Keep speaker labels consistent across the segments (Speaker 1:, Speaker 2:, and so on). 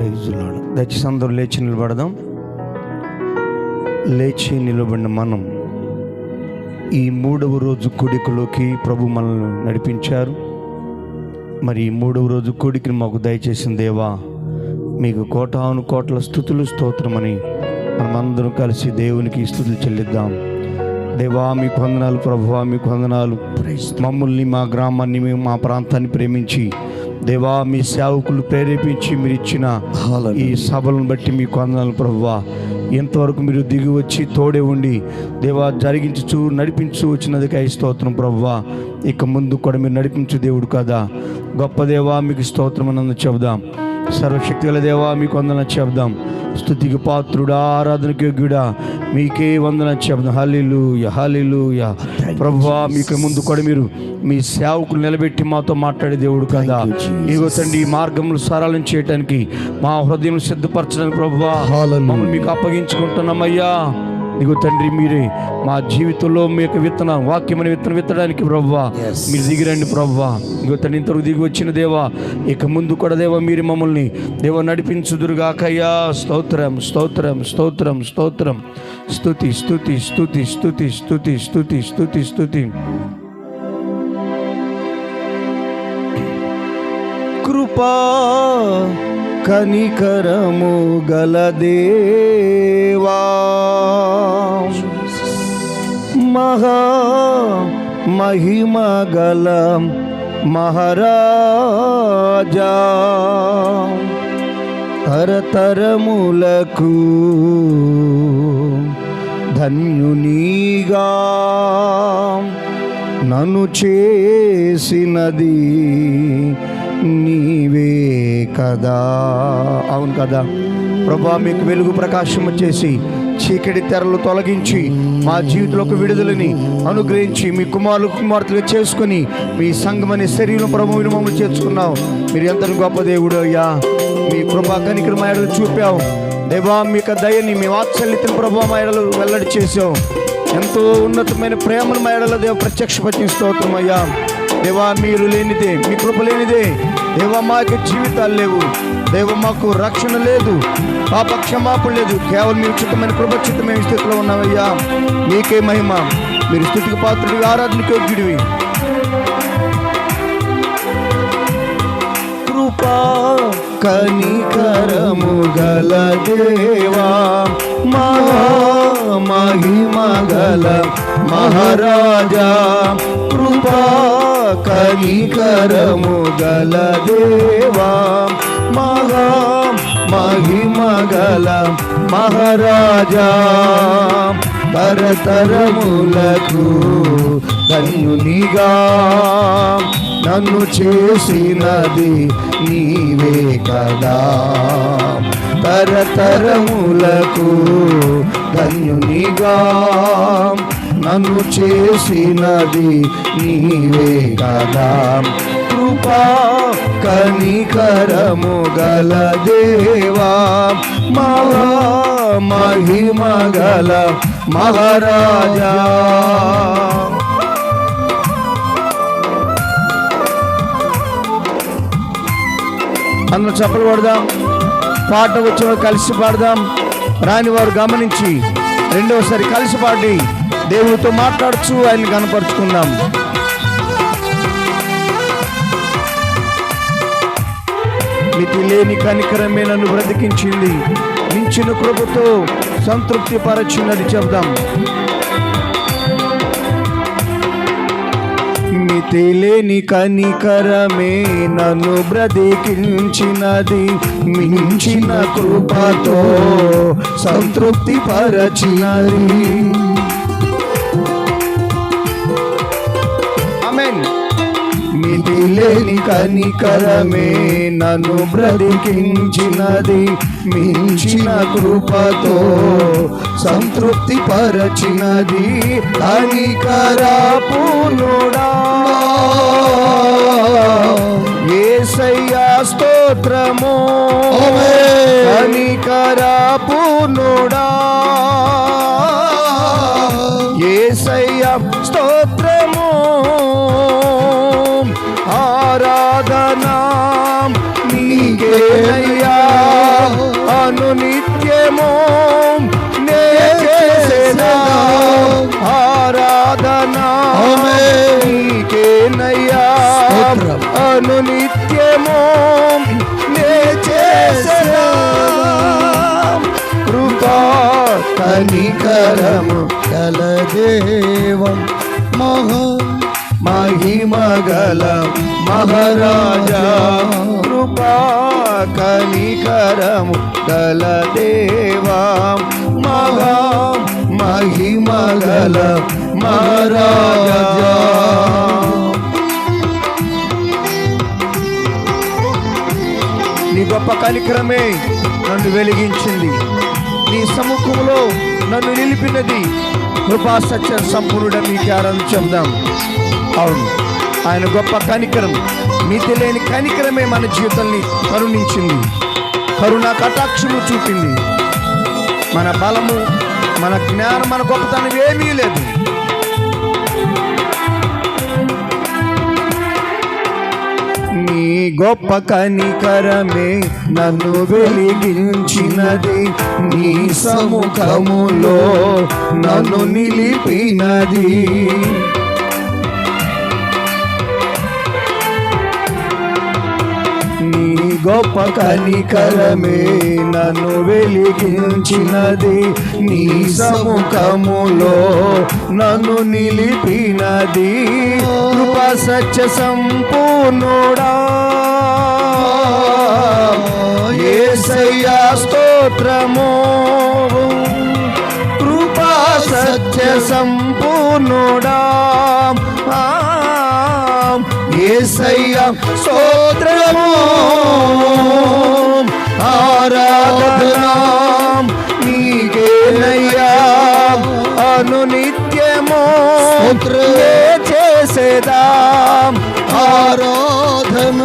Speaker 1: ప్రైజులాడు దయచేసి అందరూ లేచి నిలబడదాం. లేచి నిలబడిన మనం ఈ మూడవ రోజు కూడికలోకి ప్రభు మనల్ని నడిపించారు. మరి ఈ మూడవ రోజు కూడికని మాకు దయచేసిన దేవా మీకు కోటాను కోట్ల స్థుతులు స్తోత్రమని మనమందరం కలిసి దేవునికి స్థుతులు చెల్లిద్దాం. దేవా మీకు వందనాలు ప్రభువా మీకు వందనాలు. మమ్మల్ని మా గ్రామాన్ని మేము మా ప్రాంతాన్ని ప్రేమించి దేవా మీ సేవకులు ప్రేరేపించి మీరు ఇచ్చిన ఈ సభలను బట్టి మీకు వందనాలు ప్రభువా. ఇంతవరకు మీరు దిగి వచ్చి తోడే ఉండి దేవా జరిగించు నడిపించు వచ్చినదికై స్తోత్రం ప్రభువా. ఇక ముందు కూడా మీరు నడిపించు దేవుడు కదా. గొప్ప దేవా మీకు స్తోత్రం అనందు చెబుదాం. సర్వశక్తి గల దేవా మీకు వందన చెబుదాం. స్థుతికి పాత్రుడా ఆరాధనకి యోగ్యుడా. మీకే వందన చెబుదాం హల్లిలు హల్లిలు ప్రభువా మీకు ముందు కూడా మీరు మీ సేవకులు నిలబెట్టి మాతో మాట్లాడే దేవుడు కదా. ఇగో తండ్రి ఈ మార్గములు సరళం చేయడానికి మా హృదయం సిద్ధపరచడానికి ప్రభువా మమ్మల్ని మీకు అప్పగించుకుంటున్నామయ్యా. ఇగో తండ్రి మీరే మా జీవితంలో మీ యొక్క విత్తనం వాక్యమైన విత్తనం విత్తడానికి ప్రవ్వా. మీరు దిగిరండి ప్రవ్వా. ఇగో తండ్రి ఇంతవరకు దిగి వచ్చిన దేవా ఇక ముందు కూడా దేవా మీరు మమ్మల్ని దేవ నడిపించుదురుగాకయ్యా. స్తోత్రం స్తోత్రం స్తోత్రం స్తోత్రం. స్తుతి స్తుతి స్తుతి స్తుతి స్తుతి స్తుతి స్తుతి స్తుతి. కృపా కనికరము గలదేవా. మహా మహిమ గల మహారాజా. తరతరములకు ధన్యునిగా నన్ను చేసినది నీవే. కదా. అవును కదా. ప్రభా మీకు వెలుగు ప్రకాశం చేసి చీకటి తెరలు తొలగించి మా జీవితంలో విడుదలని అనుగ్రహించి మీ కుమారులు కుమార్తెలు చేసుకుని మీ సంగమని శరీరం ప్రభువుని మమ్మల్ని చేర్చుకున్నావు. మీరు ఎంత గొప్ప దేవుడు అయ్యా. మీ కృపా కనికరమాయడలు చూపావు. దేవా మీ యొక్క దయని మీ వాత్సల్యతను ప్రభా మాయడలు వెల్లడి చేసావు ఎంతో ఉన్నతమైన ప్రేమను మాయడలో దేవ ప్రత్యక్షపతి స్తోత్రం అయ్యా. దేవా మీరు లేనిదే మీ కృప లేనిదే దేవ మాకు జీవితాలు లేవు. దేవ మాకు రక్షణ లేదు. పాప క్షమాపణ లేదు. కేవలం మీ ఉచితమైన కృపచితమైన స్థితిలో ఉన్నామయ్యా. మీకే మహిమ. మీరు స్థుతికి పాత్రుడివి ఆరాధనకి యోగ్యుడివి. కృపా కనికరము గల దేవా. మహా మహిమ గల మహారాజా. కృపా కనికరము గల దేవా మహా మహిమ గల మహారాజా. తరతరములకు ధన్యునిగా నన్ను చేసినది నీవే కదా. తరతరములకు ధన్యునిగా నన్ను చేసినది నీవే కదా. కృపా కనికరము గల దేవా. మహా మహిమ గల మహారాజా. అందరూ చెప్పలు పడదాం పాట వచ్చిన కలిసి పాడదాం. రాని వారు గమనించి రెండవసారి కలిసి పాడి. దేవుడితో మాట్లాడుచు ఆయన్ని కనపరుచుకుందాం. మితి లేని కనికరమే నన్ను బ్రతికించింది. మించిన కృపతో సంతృప్తి పరచున్నది చెబుదాం. మితి లేని కనికరమే నన్ను బ్రతికించినది. మించిన కృపతో సంతృప్తి పరచినది మితిలేని కనికరమే నన్ను బ్రతికించినది. మించిన కృపతో సంతృప్తి పరచినది. కనికరాపునుడా ఏసయ్యా స్తోత్రము. కనికరాపునుడా ఏసయ్యా
Speaker 2: స్తోత్ర
Speaker 1: కనికరము
Speaker 2: గల దేవం మహా
Speaker 1: మహిమగల మహారాజా. కృపా కనికరము గల దేవా మహా మహిమగల మహారాజా. నీ గొప్ప కనికరమే నన్ను వెలిగించింది. నీ సముఖంలో నన్ను నిలిపినది. కృపా సత్య సంపూర్ణ మీకు ఆరాధన చెప్దాం. అవును. ఆయన గొప్ప కనికరం. మీ లేని కనికరమే మన జీవితాన్ని కరుణించింది. కరుణ కటాక్షము చూపింది. మన బలము మన జ్ఞానం మన గొప్పతనం ఏమీ లేదు. నీ గొప్ప కనికరమే నన్ను వెలిగించినది. నీ సముఖములో నన్ను నిలిపినది. గొప్ప కనికరమే నన్ను వెలిగించినది నీ సముఖములో నన్ను నిలిపినది. కృప సత్య సంపూర్ణుడా. ఏసయ్యా స్తోత్రము. కృపా సత్య సంపూర్ణుడా. ఆ, ఏసయ్యా స్తోత్రము. ఆరాధనా నీకేనయ్యా అను నిత్యము
Speaker 2: స్తోత్రం.
Speaker 1: చేసేదా?
Speaker 2: ఆరాధన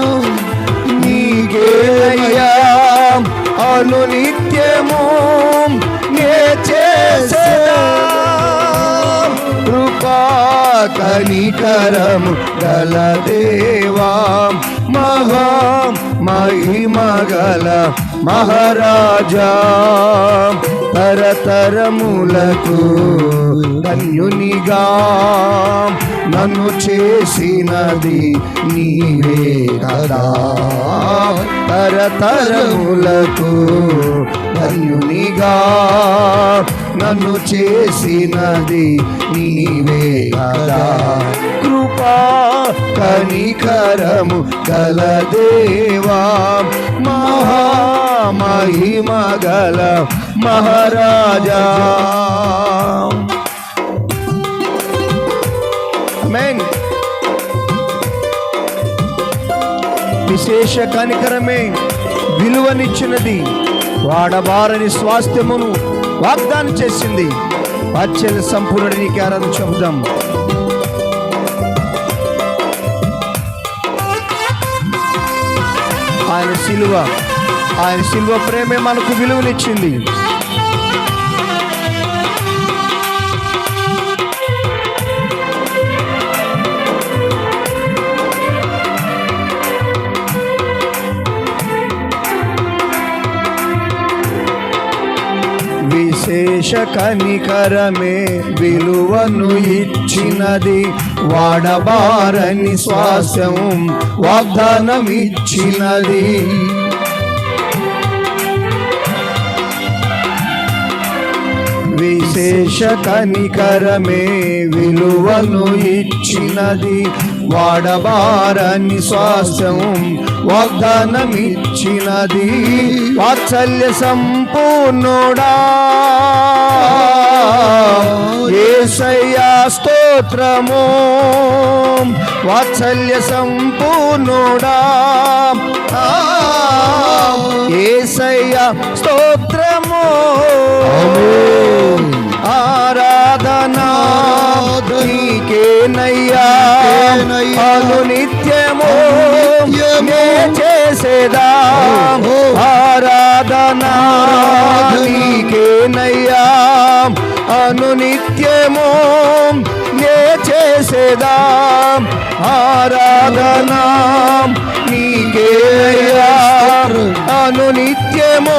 Speaker 1: నీకేనయ్యా అను కనికరము గల దేవా మహా మహిమగల మహారాజా. తరతరములకు ధన్యునిగా నన్ను చేసినది నీవే కదా. తరతరములకు ధన్యునిగా నన్ను చేసినది నీవే కదా. కృపా కనికరము గల దేవా మహామహిమ గల మహారాజా. ఆమేన్ విశేష కనికరమే విలువనిచ్చినది. వాడబారని స్వాస్థ్యమును వాగ్దానం చేసింది. వాత్సల్య సంపూర్ణుడి నీకు ఆరాధన చెబుదాం. ఆయన సిలువ ఆయన సిలువ ప్రేమే మనకు విలువనిచ్చింది. దేశ కనికరమే విలువను ఇచ్చినది వాడబారని శ్వాసం వాగ్దానం ఇచ్చినది విశేష కనికరమే విలువను ఇచ్చినది వాడబారని శ్వాసం వాగ్దానం ఇచ్చినది వాత్సల్య సంపూర్ణుడా. ఏసయ్యా స్తోత్రము. వాత్సల్య సంపూర్ణుడా. ఏసయ్యా స్తోత్రము. ఆరాధనా. నీకేనయ్యా. అను నిత్యము చేసేదా ఆరాధనా నీకేనయ్యా అను నిత్యము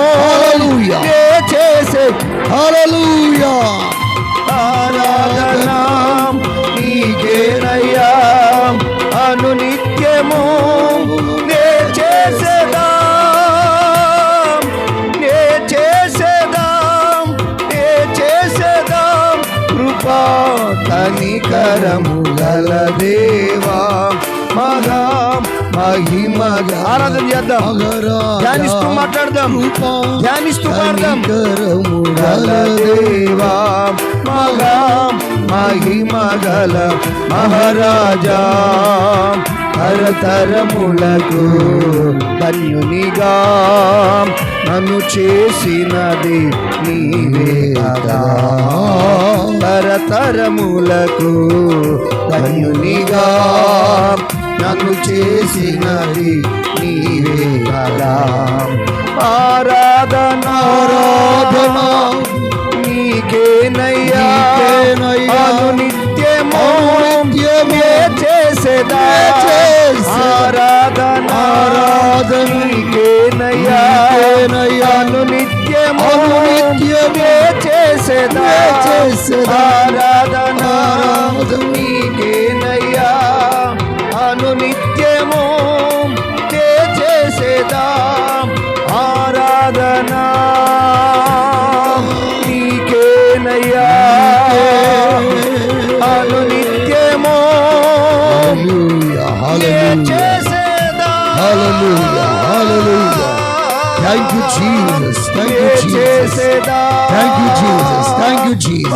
Speaker 1: చేసే.
Speaker 2: హల్లెలూయా
Speaker 1: ఆరాధనా నీకే నీకేనయ్యా అను నిత్యము నే చేసేదా నే చేసేదా నే చేసేదా. కృపా కనికరము ఆరాధన చేద్దాం. ధ్యానిస్తూ మాట్లాడదాం. ధ్యానిస్తూ పాడదాం. దేవా మగా మహిమ గల మహారాజా. తరతరములకు ధన్యునిగా నన్ను చేసినది నీవే కదా. తరతరములకు ధన్యునిగా నన్ను చేసినది నీవే కదా. ఆరాధన
Speaker 2: ఆరాధన
Speaker 1: నీకేనయ్యా. నిత్యము
Speaker 2: నిత్యము
Speaker 1: చేసేదా. ఆరాధన
Speaker 2: ఆరాధన.
Speaker 1: నీకేనయ్యా. నిత్యము
Speaker 2: నిత్యము
Speaker 1: చేసేదా?
Speaker 2: చేసేదా.
Speaker 1: ఆరాధన
Speaker 2: ఆరాధన.
Speaker 1: hallelujah.
Speaker 2: Hallelujah, hallelujah. Thank you, Jesus. Thank you, Jesus. Thank you, Jesus. Thank you, Jesus.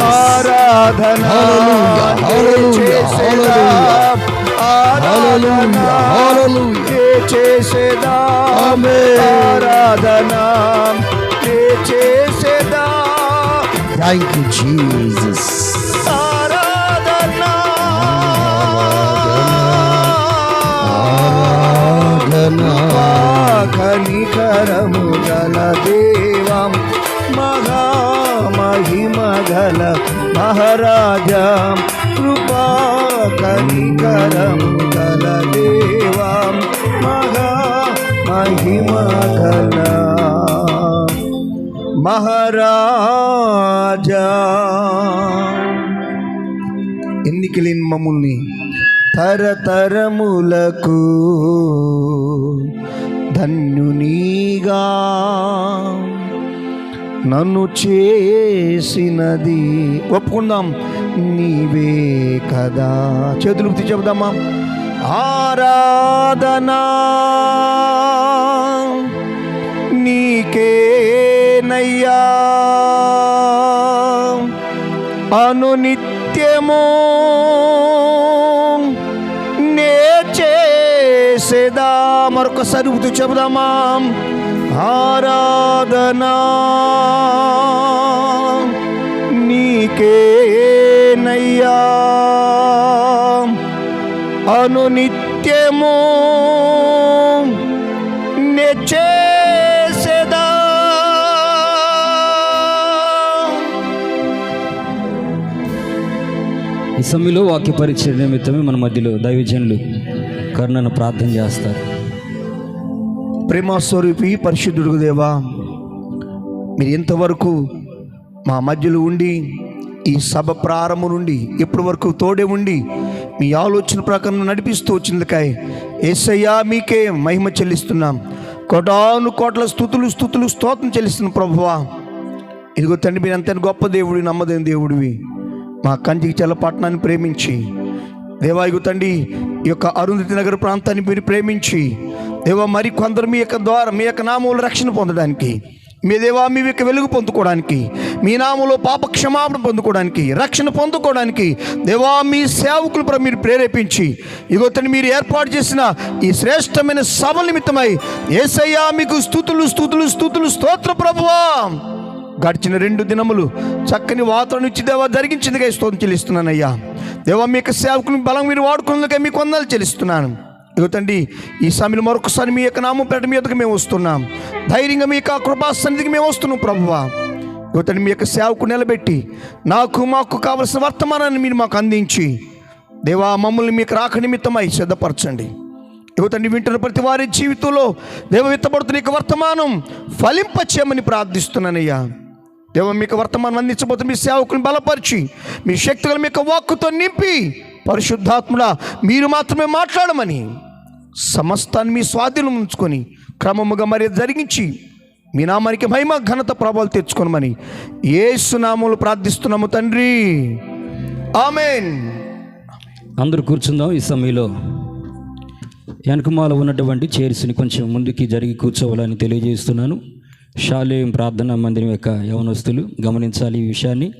Speaker 2: Hallelujah, hallelujah, hallelujah. Hallelujah,
Speaker 1: hallelujah.
Speaker 2: Amen. Thank you, Jesus.
Speaker 1: తరతరములకు ధన్యునిగా నన్ను చేసినది. ఒప్పుకుందాం. నీవే కదా. చేతులు చెబుదామా? ఆరాధనా నీకేనయ్యా. అనునిత్యమో చేసేదా మరొకసారి ఊపిరి చెబుదామా? ఆరాధనా నీకేనయ్యా? అనునిత్యము చేసేదా?
Speaker 3: ఈ సమయంలో వాక్య పరిచయ నిమిత్తమే మన మధ్యలో దైవజనులు కరుణను ప్రార్థన చేస్తారు.
Speaker 1: ప్రేమస్వరూపి పరిశుద్ధుడు దేవా మీరు ఇంతవరకు మా మధ్యలో ఉండి ఈ సభ ప్రారంభం నుండి ఇప్పటి వరకు తోడే ఉండి మీ ఆలోచన ప్రకారం నడిపిస్తూ వచ్చిందికాయ ఏసయ్యా మీకే మహిమ చెల్లిస్తున్నాం. కోటాను కోట్ల స్థుతులు స్థుతులు స్తోత్రం చెల్లిస్తున్న ప్రభువా ఇదిగో తండ్రి మీరు అంతని గొప్ప దేవుడి నమ్మదైన దేవుడివి. మా కంటికి చెల్ల పట్టణాన్ని ప్రేమించి దేవాయుగు తండ్రి యొక్క అరుంధతి నగర ప్రాంతాన్ని మీరు ప్రేమించి దేవా మరి కొందరు మీ యొక్క ద్వారా మీ యొక్క నామంలో రక్షణ పొందడానికి మీ దేవా మీ యొక్క వెలుగు పొందుకోవడానికి మీ నామంలో పాప క్షమాపణ పొందుకోవడానికి రక్షణ పొందుకోవడానికి దేవా మీ సేవకులు ప్ర- మీరు ప్రేరేపించి ఇగో మీరు ఏర్పాటు చేసిన ఈ శ్రేష్టమైన సభ నిమిత్తమై ఏసయ్యా మీకు స్థుతులు స్థుతులు స్థుతులు స్తోత్ర ప్రభువా. గడిచిన రెండు దినములు చక్కని వాతావరణం ఇచ్చి దేవా జరిగించిందిగా స్తోత్రం చెల్లిస్తున్నానయ్యా. దేవా మీ యొక్క సేవకుని బలం మీరు వాడుకున్నందుకే మీకు వందలు చెల్లిస్తున్నాను. ఇగో తండ్రి ఈ సమయంలో మరొకసారి మీ యొక్క నామం పేట మీదకి మేము వస్తున్నాం. ధైర్యంగా మీ యొక్క కృపా సన్నిధికి మేము వస్తున్నాం ప్రభువా. ఇగో మీ యొక్క సేవకు నిలబెట్టి నాకు మాకు కావలసిన వర్తమానాన్ని మీరు మాకు అందించి దేవా మమ్మల్ని మీకు రాక నిమిత్తమై సిద్ధపరచండి. యువతండి వింటున్న ప్రతి వారి జీవితంలో దేవ విత్తబడుతున్న ఇక వర్తమానం ఫలింపచేయమని ప్రార్థిస్తున్నానయ్యా. దేవ మీకు వర్తమానం అందించబోతు మీ సేవకుని బలపరిచి మీ శక్తులను మీకు వాక్కుతో నింపి పరిశుద్ధాత్ముడా మీరు మాత్రమే మాట్లాడమని సమస్తాన్ని మీ స్వాధీనం ఉంచుకొని క్రమముగా మరి జరిగించి మీ నామానికి మహిమ ఘనత ప్రభావాలు తెచ్చుకోనమని ఏసునామములు ప్రార్థిస్తున్నాము తండ్రి. ఆమెన్.
Speaker 3: అందరూ కూర్చుందాం ఈ సమయంలో. వెనకమాల ఉన్నటువంటి చైర్స్ని కొంచెం ముందుకి జరిగి కూర్చోవాలని తెలియజేస్తున్నాను. షాలేం ప్రార్థనా మందిరం యొక్క యవనస్తులు గమనించాలి ఈ విషయాన్ని.